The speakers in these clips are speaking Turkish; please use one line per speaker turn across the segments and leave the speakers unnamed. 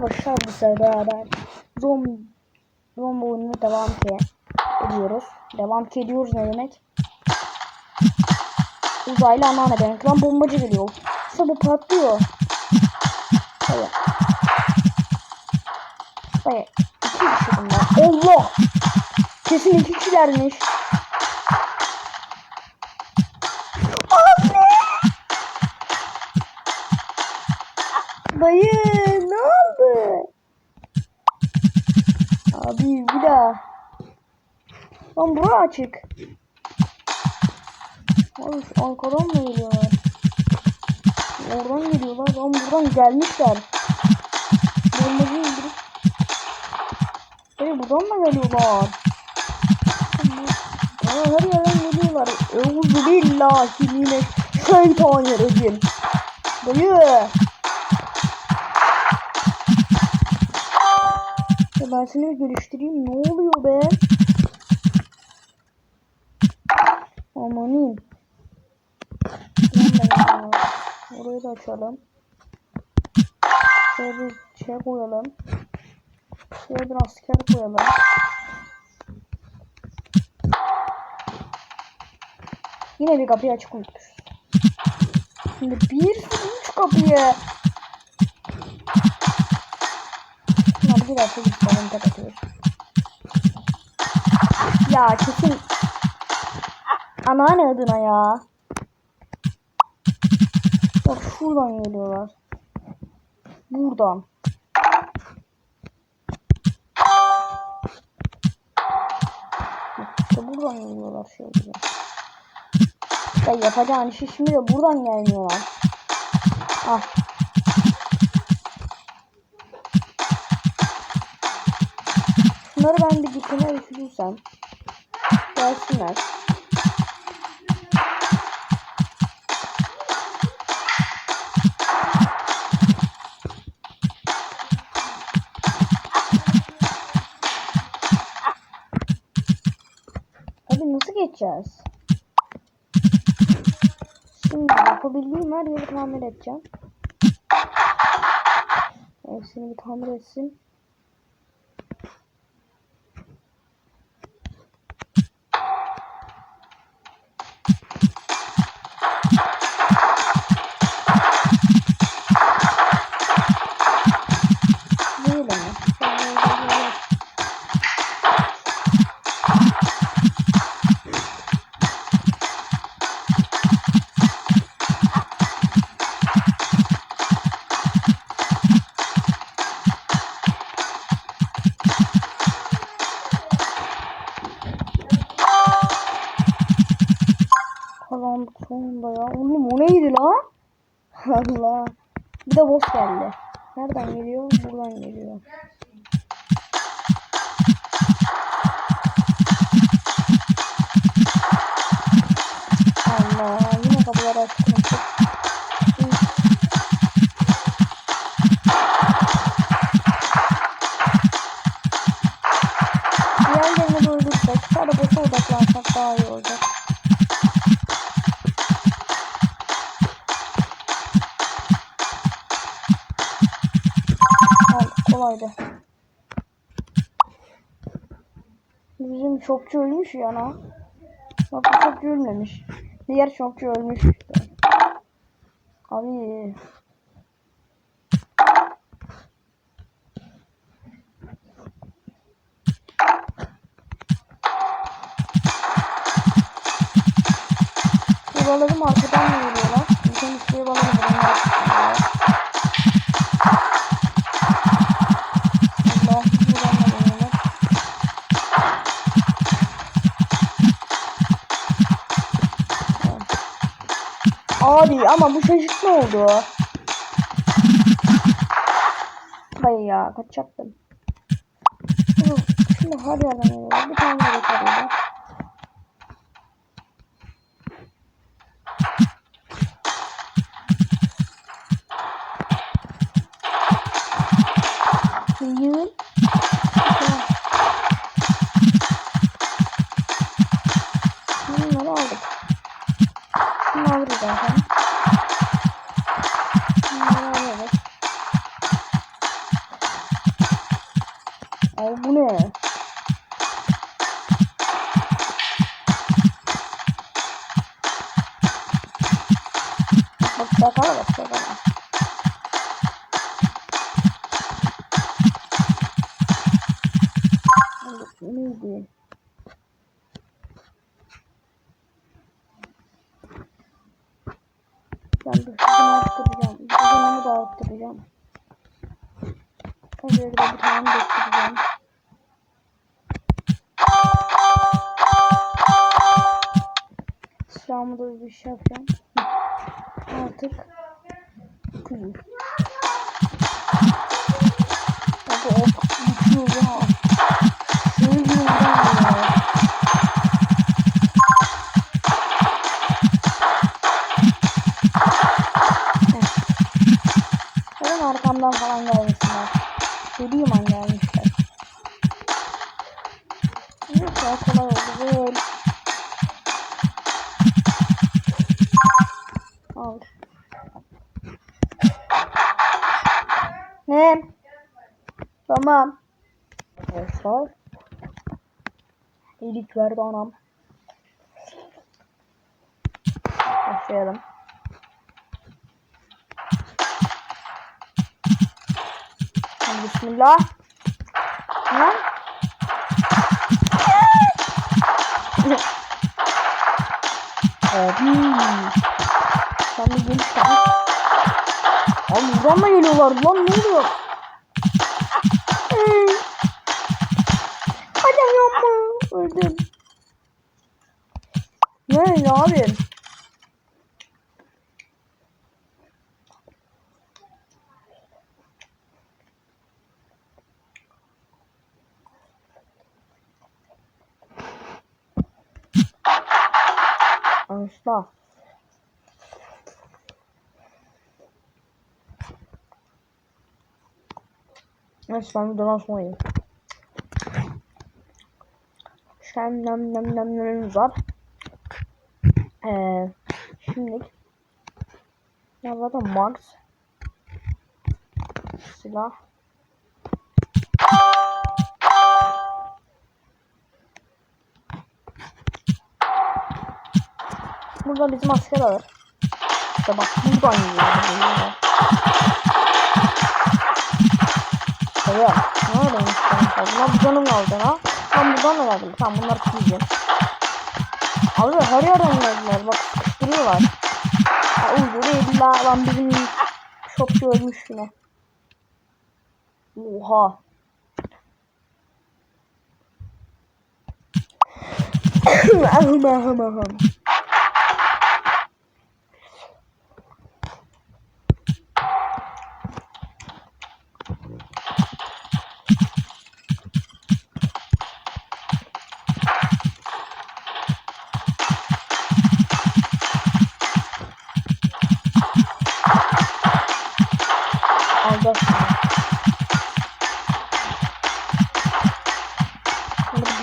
Arkadaşlar bu sefer beraber zombi, zombi oyununa devam ki ediyoruz. Devam ki ediyoruz ne demek? Uzaylı anneanne demek. Lan bombacı geliyor. İşte bu patlıyor. Hayır. Hayır. İki kişi bunlar. Allah! Kesin iki kişilermiş. Lan bura açık. Abi şu arkadan mı geliyorlar? Oradan geliyorlar. Lan buradan gelmişler. Bombacıyı indirip. Dayı buradan mı geliyorlar? Aa, her yerden geliyorlar. Euzu billahi mine şeytanirracim. Dayı. Ya ben seni bir geliştireyim. Ne oluyor be? Ya. Orayı da açalım. Şöyle bir şey koyalım. Şöyle bir asker koyalım. Yine bir kapıyı açık unutmuşuz. Şimdi bir üç kapıyı. Lan bir dakika gitmeden kapatıyoruz. Ya kesin Anneanne adına ya. Bak şuradan geliyorlar. Buradan. İşte buradan geliyorlar şöyle. Ya yapacağın işi şimdi de buradan gelmiyorlar. Ah. Şunları ben bir dikine üşüdüysem. Gelsinler. Nasıl geçeceğiz? Şimdi yapabildiğim her yeri tamir edeceğim. Hepsini bir tamir etsin. Kazandık sonunda ya. Oğlum o neydi lan? Allah. Bir de boss geldi. Nereden geliyor? Buradan geliyor. Allah. Yine kapıları açtım. Diğerlerini de öldürsek. Sadece boss'a odaklansak daha iyi olacak. Kolaydı. Bizim çokçu ölmüş ya lan. Bak bu çokçu ölmemiş. Diğer çokçu ölmüş. Abi. Buralarım arkadan Abi ama bu şaşırtma oldu. Hayır ya kaçacaktım. Şimdi, her yerden geliyorlar. Bir tane de yakalıydı. Yığın. Bunları aldık. Bunları alırız. Abi bu ne? Bak sakala bak bu neydi? Ben dur şunu arttıracağım. Bunu da arttıracağım. Bir de bir tane döktüreceğim. Silahımı da bir şey yapacağım. Artık kıyım. Abi o güçlü ya. Şöyle bir yoldan ya. Neden arkamdan falan gelmesinler? Ne? Tamam. Arkadaşlar. İyilik verdi anam. Başlayalım. Bismillah. Lan. Abi. Da geliyorlar lan ne oluyor? Hmm. Hadi yapma. Öldüm. Ne öyle abi? Arkadaşlar. Ben videodan sonra yiyeyim. Şem nem nem nem nemimiz var. Ee, şimdi ya zaten Max silah Burada bizim asker var. İşte bak buradan yiyor. Evet. Ne öyleymiş kanka? Bunlar bu canım aldı ha. Ben buradan da geldim. Tamam bunları kıyacağım. Abi her yerden geldiler. Bak sıkıştırıyorlar. Ha uydu değil la. Lan bizim şopçu ölmüş yine. Oha. ahım ahım ahım.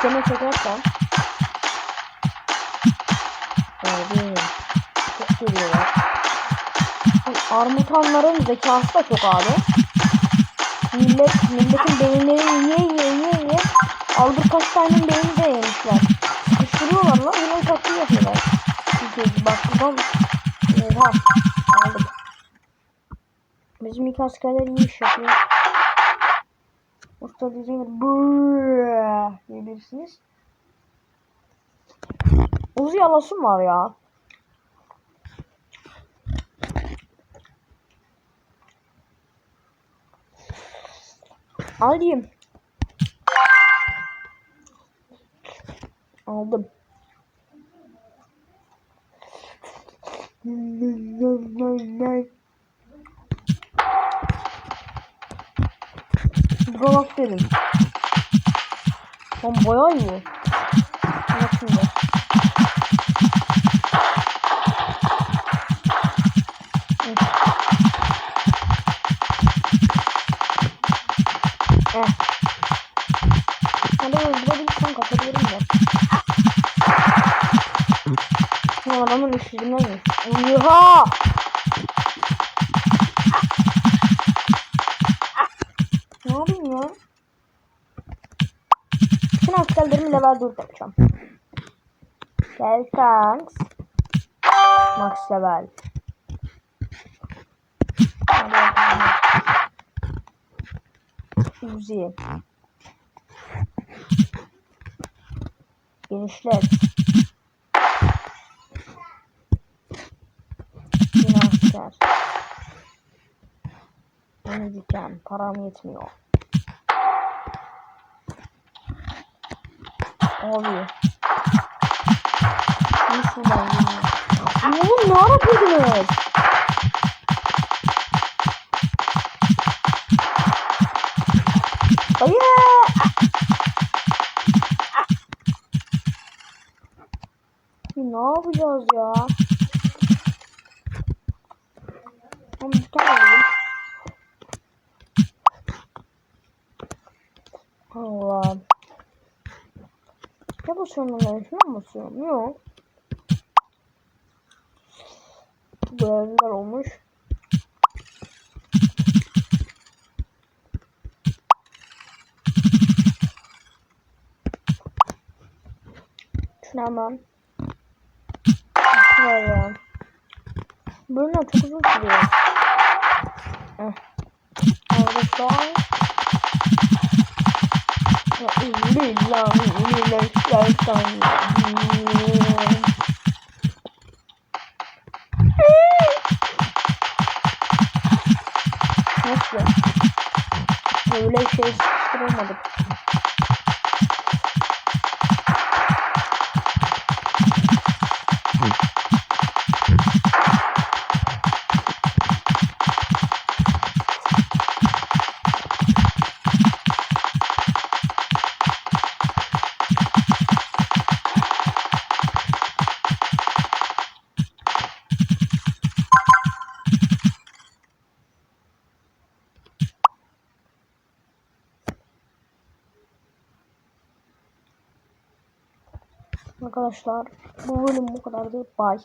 Dükkana çekersem. Abi. Çok geliyorlar. Armutanların zekası da çok abi. Millet, milletin beyinlerini yiye yiye yiye yiye. Aldır kaç tane beyni de yemişler. Sıkıştırıyorlar lan. Yine taktiği yapıyorlar. Bak buradan. Oha. Aldık. Bizim ilk askerler iyi iş yapıyor. Usta bıııı diyebilirsiniz. Uzi alasım var ya. Alayım. Aldım. Dedim. Lan bayağı iyi. Bak şimdi. Hı. Eh. Hadi öldürebilirsem kaçabilirim de. Bu adamın işlerinden mi? Oha! Ne yapayım ya? bütün askerlerimi level 4 yapacağım. Gel kanks. Max level. Uzi. Genişlet. Asker. Yeni diken. Param yetmiyor. Abi. Şimdi şuradan yürüyorum. Oğlum ne yapıyordunuz? Hayır. Ne yapacağız ya? Oğlum bir tane alayım. Allah. Basıyorum ben? Şuna mı basıyorum? Yok. Görevler olmuş. Şunu hemen. Şuraya. Bunlar çok uzun sürüyor. Heh. Arkadaşlar. Nasıl? Öyle şey sıkıştıramadık. Arkadaşlar bu bölüm bu kadardı. Bye.